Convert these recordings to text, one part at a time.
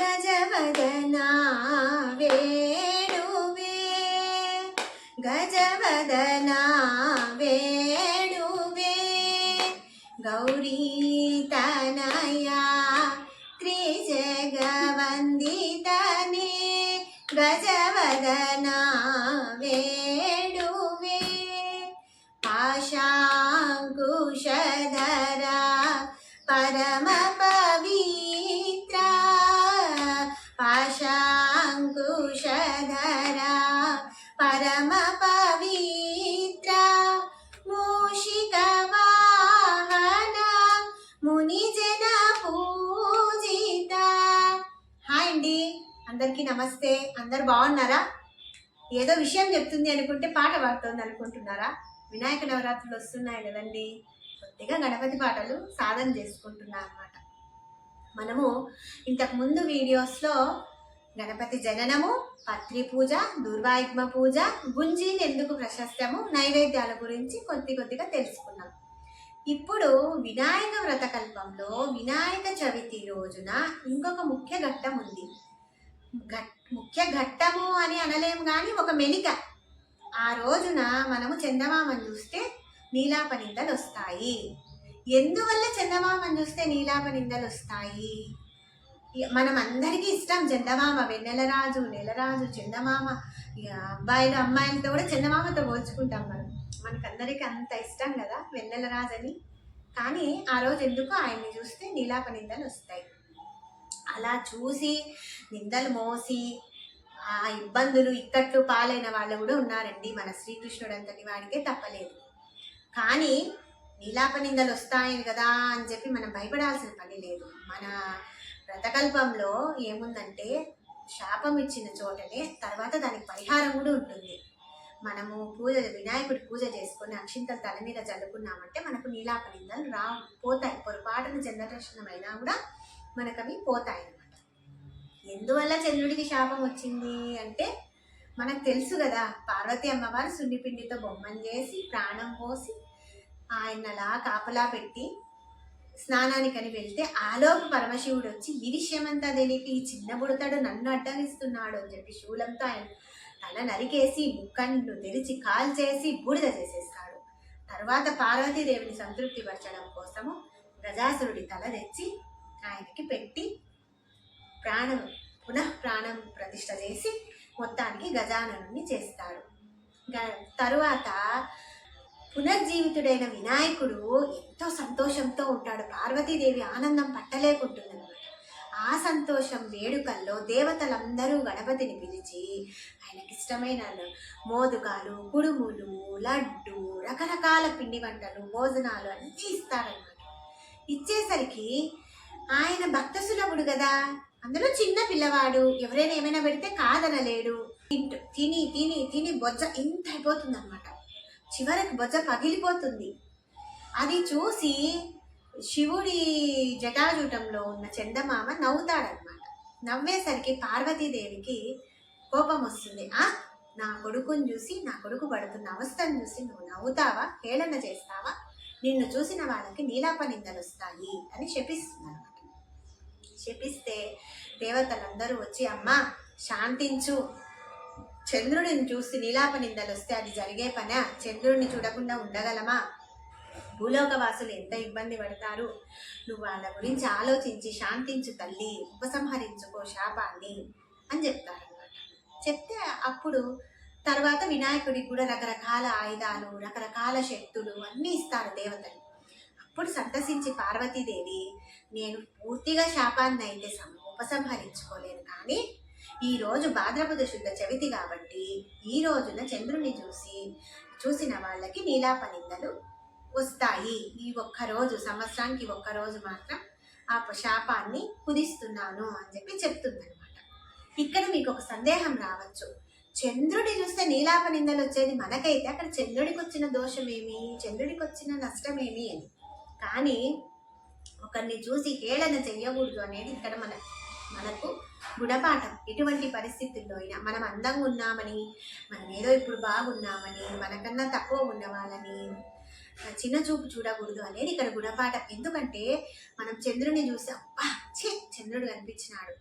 గజవదనా వేణువే గజవదనా వేణువే గౌరీ తనయా త్రిజగవందితనే. గజవదనా వేణువే పరమ పవిత్ర మూషిక వాహన మునిజన పూజిత. హాయ్ అండి. అందరికీ నమస్తే. అందరు బాగున్నారా? ఏదో విషయం చెప్తుంది అనుకుంటే పాట పాడుతోంది అనుకుంటున్నారా? వినాయక నవరాత్రులు వస్తున్నాయి కదండి. కొద్దిగా గణపతి పాటలు సాధన చేసుకుంటున్నా అన్నమాట. మనము ఇంతకు ముందు వీడియోస్లో గణపతి జననము పత్రి పూజ దుర్వాయుగ్మ పూజ గుంజీలు ఎందుకు ప్రశస్తము నైవేద్యాల గురించి కొద్ది కొద్దిగా తెలుసుకున్నాం. ఇప్పుడు వినాయక వ్రతకల్పంలో వినాయక చవితి రోజున ఇంకొక ముఖ్య ఘట్టం ఉంది. ఘట్ ముఖ్య ఘట్టము అని అనలేము కానీ ఒక మెలిక. ఆ రోజున మనము చందమామను చూస్తే నీలాప నిందలు వస్తాయి. ఎందువల్ల చందమామను చూస్తే నీలాప నిందలు వస్తాయి? మనం అందరికీ ఇష్టం చందమామ వెన్నెలరాజు నెలరాజు చందమామ. ఇక అబ్బాయిలు అమ్మాయిలతో కూడా చందమామతో పోల్చుకుంటాం మనం. మనకందరికీ అంత ఇష్టం కదా వెన్నెలరాజు అని కానీ ఆ రోజు ఎందుకు ఆయన్ని చూస్తే నీలాప నిందలు వస్తాయి. అలా చూసి నిందలు మోసి ఆ ఇబ్బందులు ఇక్కట్లు పాలైన వాళ్ళు కూడా ఉన్నారండి. మన శ్రీకృష్ణుడు అంతటి వాడికే తప్పలేదు. కానీ నీలాప నిందలు వస్తాయని కదా అని చెప్పి మనం భయపడాల్సిన పని లేదు. మన వ్రతకల్పంలో ఏముందంటే శాపం ఇచ్చిన చోటనే తర్వాత దానికి పరిహారం కూడా ఉంటుంది. మనము పూజ వినాయకుడి పూజ చేసుకొని అక్షింతలు తల మీద చల్లుకున్నామంటే మనకు నీలాప నిందలు రా పోతాయి. పొరపాటున చంద్రదర్శనమైనా కూడా మనకు అవి పోతాయి అన్నమాట. ఎందువల్ల చంద్రుడికి శాపం వచ్చింది అంటే మనకు తెలుసు కదా పార్వతి అమ్మవారు సున్నిపిండితో బొమ్మను చేసి ప్రాణం పోసి ఆయనలా కాపలా పెట్టి స్నానానికని వెళ్తే ఆలోపు పరమశివుడు వచ్చి ఈ విషయమంతా తెలియక ఈ చిన్న బుడతాడు నన్ను అడ్డగిస్తున్నాడు అని చెప్పి శూలంతో ఆయన తల నరికేసి ముక్కన్ను తెరిచి కాల్ చేసి బూడిద చేసేస్తాడు. తర్వాత పార్వతీదేవిని సంతృప్తి పరచడం కోసము గజాసురుడి తల తెచ్చి ఆయనకి పెట్టి ప్రాణం పునః ప్రాణం ప్రతిష్ట చేసి మొత్తానికి గజాననుని చేస్తాడు. గ- తరువాత పునర్జీవితుడైన వినాయకుడు ఎంతో సంతోషంతో ఉంటాడు. పార్వతీదేవి ఆనందం పట్టలేకుంటుందన్నమాట. ఆ సంతోషం వేడుకల్లో దేవతలందరూ గణపతిని పిలిచి ఆయనకి ఇష్టమైన మోదుకాలు కుడుములు లడ్డు రకరకాల పిండి వంటలు భోజనాలు అన్నీ ఇస్తారన్నమాట. ఇచ్చేసరికి ఆయన భక్త సులభుడు కదా. అందులో చిన్న పిల్లవాడు ఎవరైనా ఏమైనా పెడితే కాదనలేడు. తింటూ తిని తిని తిని బొజ్జ ఇంత అయిపోతుంది అనమాట చివరికి బొజ్జ పగిలిపోతుంది. అది చూసి శివుడి జటాజూటంలో ఉన్న చందమామ నవ్వుతాడనమాట నవ్వేసరికి పార్వతీదేవికి కోపం వస్తుంది. ఆ నా కొడుకుని చూసి నా కొడుకు పడుతున్న అవస్థను చూసి నువ్వు నవ్వుతావా? హేళన చేస్తావా? నిన్ను చూసిన వాళ్ళకి నీలాప నిందలు వస్తాయి అని శపిస్తుంది శపిస్తే దేవతలందరూ వచ్చి అమ్మా శాంతించు చంద్రుడిని చూసి నీలాప నిందలు వస్తే అది జరిగే పనా? చంద్రుడిని చూడకుండా ఉండగలమా? భూలోకవాసులు ఎంత ఇబ్బంది పడతారు? నువ్వు వాళ్ళ గురించి ఆలోచించి శాంతించు తల్లి ఉపసంహరించుకో శాపాన్ని అని చెప్తారనమాట చెప్తే అప్పుడు తర్వాత వినాయకుడికి కూడా రకరకాల ఆయుధాలు రకరకాల శక్తులు అన్నీ ఇస్తారు దేవతలు. అప్పుడు సంతసించి పార్వతీదేవి నేను పూర్తిగా శాపాన్ని అయితే సమ ఉపసంహరించుకోలేను కానీ ఈ రోజు భాద్రపద శుద్ధ చవితి కాబట్టి ఈ రోజున చంద్రుని చూసి చూసిన వాళ్ళకి నీలాపనిందలు వస్తాయి. ఈ ఒక్క రోజు సంవత్సరానికి ఒక్క రోజు మాత్రం ఆ శాపాన్ని కుదిస్తున్నాను అని చెప్పి చెప్తుందనమాట ఇక్కడ మీకు ఒక సందేహం రావచ్చు. చంద్రుడి చూస్తే నీలాప నిందలు వచ్చేది మనకైతే అక్కడ చంద్రుడికి వచ్చిన దోషమేమి? చంద్రుడికి వచ్చిన నష్టమేమి అని. కానీ ఒకరిని చూసి హేళన చెయ్యకూడదు అనేది ఇక్కడ మన మనకు గుణపాఠం. ఎటువంటి పరిస్థితుల్లో అయినా మనం అందంగా ఉన్నామని మనం ఏదో ఇప్పుడు బాగున్నామని మనకన్నా తక్కువ ఉన్న వాళ్ళని చిన్న చూపు చూడకూడదు అనేది ఇక్కడ గుణపాఠం. ఎందుకంటే మనం చంద్రుడిని చూసి అబ్బా చే చంద్రుడు కనిపించినాడు.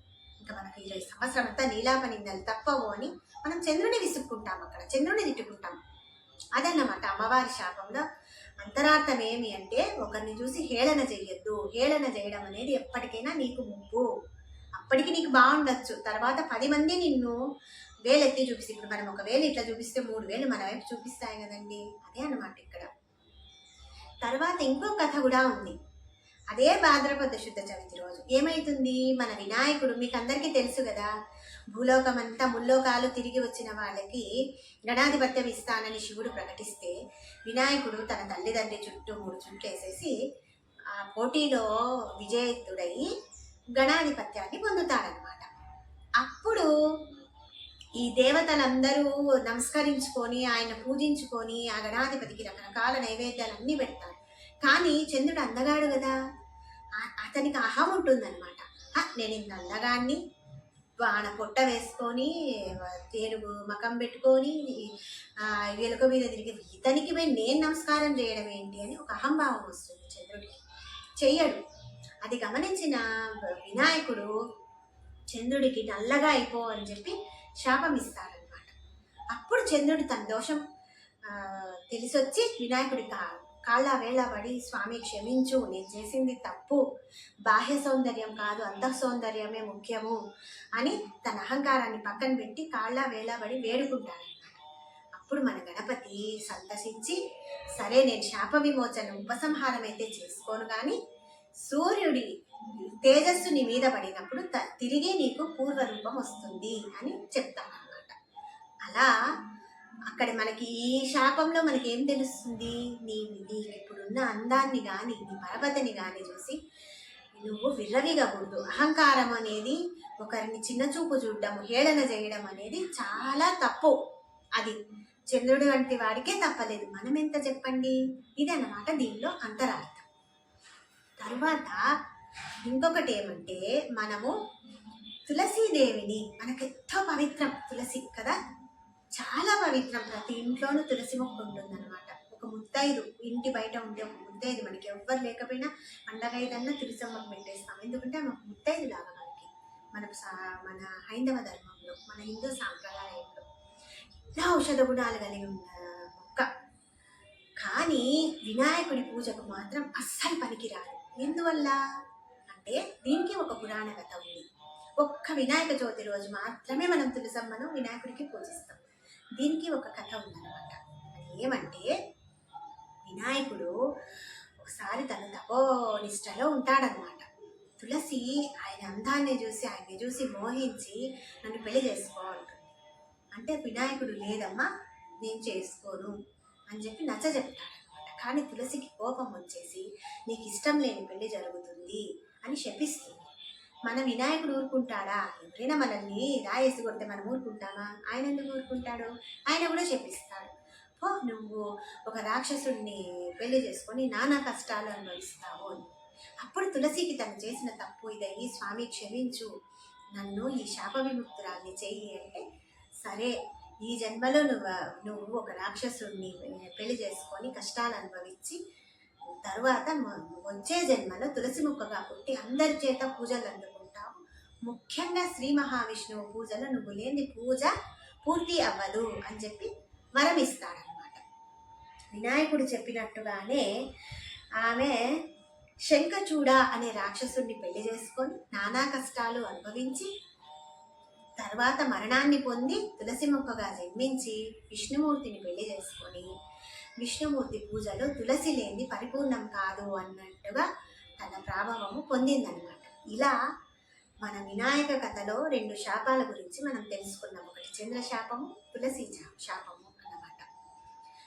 ఇంకా మనకు ఇరవై సంవత్సరం అంతా నీలాపనిందలు తప్పవు అని మనం చంద్రుని విసుక్కుంటాం అక్కడ. చంద్రుని తిట్టుకుంటాం. అదన్నమాట అమ్మవారి శాపంలో. అంతరార్థం ఏమి అంటే ఒకరిని చూసి హేళన చేయొద్దు. హేళన చేయడం అనేది ఎప్పటికైనా నీకు ముప్పు. అప్పటికి నీకు బాగుండొచ్చు. తర్వాత పది మంది నిన్ను వేలెత్తి చూపిస్తే ఇప్పుడు మనం ఒకవేళ ఇట్లా చూపిస్తే మూడు వేలు మన వైపు చూపిస్తాయి కదండి. అదే అన్నమాట ఇక్కడ. తర్వాత ఇంకో కథ కూడా ఉంది. అదే భాద్రపద శుద్ధ చవితి రోజు. ఏమైతుంది? మన వినాయకుడు మీకు అందరికీ తెలుసు కదా భూలోకం అంతా ముల్లోకాలు తిరిగి వచ్చిన వాళ్ళకి గణాధిపత్యం ఇస్తానని శివుడు ప్రకటిస్తే వినాయకుడు తన తల్లిదండ్రి చుట్టూ మూడు చుట్లు వేసేసి ఆ పోటీలో విజేతుడై గణాధిపత్యాన్ని పొందుతారనమాట అప్పుడు ఈ దేవతలందరూ నమస్కరించుకొని ఆయన పూజించుకొని ఆ గణాధిపతికి రకరకాల నైవేద్యాలన్నీ పెడతారు. కానీ చంద్రుడు అందగాడు కదా. అతనికి అహం ఉంటుందన్నమాట. నేను ఇంత అందగాన్ని వాన పొట్ట వేసుకొని తేనుగు మకం పెట్టుకొని ఎలుక మీద తిరిగి ఇతనికి పోయి నేను నమస్కారం చేయడం ఏంటి అని ఒక అహంభావం వస్తుంది చంద్రుడికి. చెయ్యడు. అది గమనించిన వినాయకుడు చంద్రుడికి నల్లగా అయిపో అని చెప్పి శాపం ఇస్తాడనమాట అప్పుడు చంద్రుడు తన దోషం తెలిసొచ్చి వినాయకుడి కా కాళ్ళ వేళ పడి స్వామి క్షమించు నేను చేసింది తప్పు బాహ్య సౌందర్యం కాదు అంతః సౌందర్యమే ముఖ్యము అని తన అహంకారాన్ని పక్కన పెట్టి కాళ్ళ వేళ పడి వేడుకుంటాడనమాట అప్పుడు మన గణపతి సంతసించి సరే నేను శాప విమోచన ఉపసంహారం అయితే చేసుకోను కానీ సూర్యుడి తేజస్సు నీ మీద పడినప్పుడు త- తిరిగి నీకు పూర్వరూపం వస్తుంది అని చెప్తానమాట అలా అక్కడ మనకి ఈ శాపంలో మనకి ఏం తెలుస్తుంది? నీ నీ ఇప్పుడున్న అందాన్ని కానీ నీ పరపతిని కానీ చూసి నువ్వు విర్రవిగకూడదు. అహంకారం అనేది ఒకరిని చిన్న చూపు చూడడం హేళన చేయడం అనేది చాలా తప్పు. అది చంద్రుడి వంటి వాడికే తప్పలేదు. మనం ఎంత చెప్పండి? ఇది అన్నమాట దీనిలో అంతరార్థం. తర్వాత ఇంకొకటి ఏమంటే మనము తులసీదేవిని మనకు ఎంతో పవిత్రం తులసి కదా? చాలా పవిత్రం. ప్రతి ఇంట్లోనూ తులసి మొక్క ఉంటుందన్నమాట. ఒక ముత్తైదు ఇంటి బయట ఉండే ఒక ముత్తైదు మనకి ఎవ్వరు లేకపోయినా పండగ ఐదన్నా తులసి మొక్క పెట్టేస్తాం. ఎందుకంటే ఆమె ఒక ముత్తైదు లాగా మనకి మన సా- మన హైందవ ధర్మంలో మన హిందూ సాంప్రదాయంలో. ఇలా ఔషధ గుణాలు కలిగి ఉన్న మొక్క. కానీ వినాయకుడి పూజకు మాత్రం అస్సలు పనికిరాదు. ఎందువల్ల? అంటే దీనికి ఒక పురాణ కథ ఉంది. ఒక్క వినాయక చవితి రోజు మాత్రమే మనం తులసమ్మను వినాయకుడికి పూజిస్తాం. దీనికి ఒక కథ ఉందన్నమాట. అది ఏమంటే వినాయకుడు ఒకసారి తను తపోనిష్టలో ఉంటాడనమాట తులసి ఆయన అందాన్ని చూసి ఆయన్ని చూసి మోహించి నన్ను పెళ్ళి చేసుకో అంటే వినాయకుడు లేదమ్మా నేను చేసుకోను అని చెప్పి నచ్చ చెప్తాడు కానీ తులసికి కోపం వచ్చేసి నీకు ఇష్టం లేని పెళ్ళి జరుగుతుంది అని శపిస్తుంది మన వినాయకుడు ఊరుకుంటాడా? ఎవరైనా మనల్ని రాయేసి కొడితే మనం ఊరుకుంటామా? ఆయన ఎందుకు ఊరుకుంటాడు? ఆయన కూడా చెప్పిస్తాడు. ఓ నువ్వు ఒక రాక్షసుడిని పెళ్ళి చేసుకొని నానా కష్టాలు అనుభవిస్తావు అని. అప్పుడు తులసికి తను చేసిన తప్పు ఇదయ్యి స్వామి క్షమించు. నన్ను ఈ శాప విముక్తురాల్ని చెయ్యి అంటే సరే ఈ జన్మలో నువ్వు నువ్వు ఒక రాక్షసుడిని పెళ్ళి చేసుకొని కష్టాలు అనుభవించి తరువాత వచ్చే జన్మలో తులసి మొక్కగా పుట్టి అందరి చేత పూజలు అందుకుంటావు. ముఖ్యంగా శ్రీ మహావిష్ణువు పూజలో నువ్వు లేని పూజ పూర్తి అవ్వదు అని చెప్పి వరమిస్తాడనమాట వినాయకుడు చెప్పినట్టుగానే ఆమె శంఖచూడ అనే రాక్షసుడిని పెళ్ళి చేసుకొని నానా కష్టాలు అనుభవించి తర్వాత మరణాన్ని పొంది తులసి మొక్కగా జన్మించి విష్ణుమూర్తిని పెళ్ళి చేసుకొని విష్ణుమూర్తి పూజలో తులసి లేని పరిపూర్ణం కాదు అన్నట్టుగా తన ప్రాభవము పొందిందనమాట ఇలా మన వినాయక కథలో రెండు శాపాల గురించి మనం తెలుసుకున్నాం. ఒకటి చంద్రశాపము తులసి శాపము